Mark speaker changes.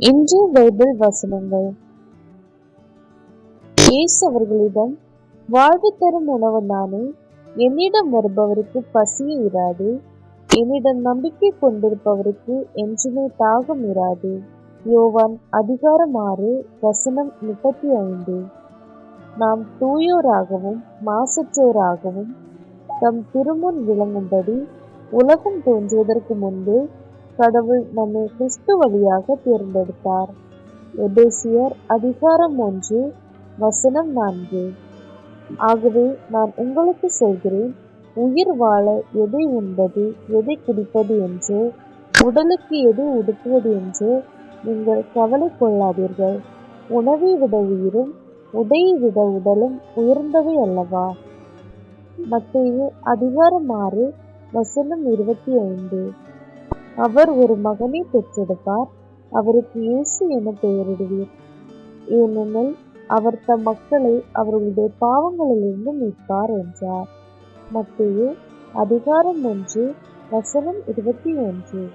Speaker 1: இன்று பைபிள் வசனங்கள். இயேசு அவர்களிடம் வாழ்வு தரும் உணவு நானே என்னிடம் வருபவருக்கு பசியே இராது. என்னிடம் நம்பிக்கை கொண்டிருப்பவருக்கு என்றுமே தாகம் இராது. யோவான் அதிகாரம் ஆறு வசனம் முப்பத்தி ஐந்து நாம் தூயோராகவும் மாசற்றோராகவும் தம் திருமுன் விளங்கும்படி உலகம் தோன்றுவதற்கு முன்பு கடவுள் நம்மை கிறிஸ்து வழியாக தேர்ந்தெடுத்தார். எபேசியர் அதிகாரம் ஒன்று வசனம் நான்கு. ஆகவே நான் உங்களுக்கு சொல்கிறேன் உயிர் வாழ எதை உண்பது எதை குடிப்பது என்று உடலுக்கு எது உடுத்துவது என்று நீங்கள் கவலை கொள்ளாதீர்கள். உணவை விட உயிரும் உடையை விட உடலும் உயர்ந்தவை அல்லவா? மத்தேயு அதிகாரம் ஆறு வசனம் இருபத்தி ஐந்து. அவர் ஒரு மகனை பெற்றெடுப்பார். அவருக்கு இயேசு என பெயரிடுவீர். ஏனெனில் அவர் தம் மக்களை அவர்களுடைய பாவங்களிலிருந்து மீட்பார் என்றார். மத்தேயு அதிகாரம் ஒன்று வசனம் இருபத்தி ஒன்று.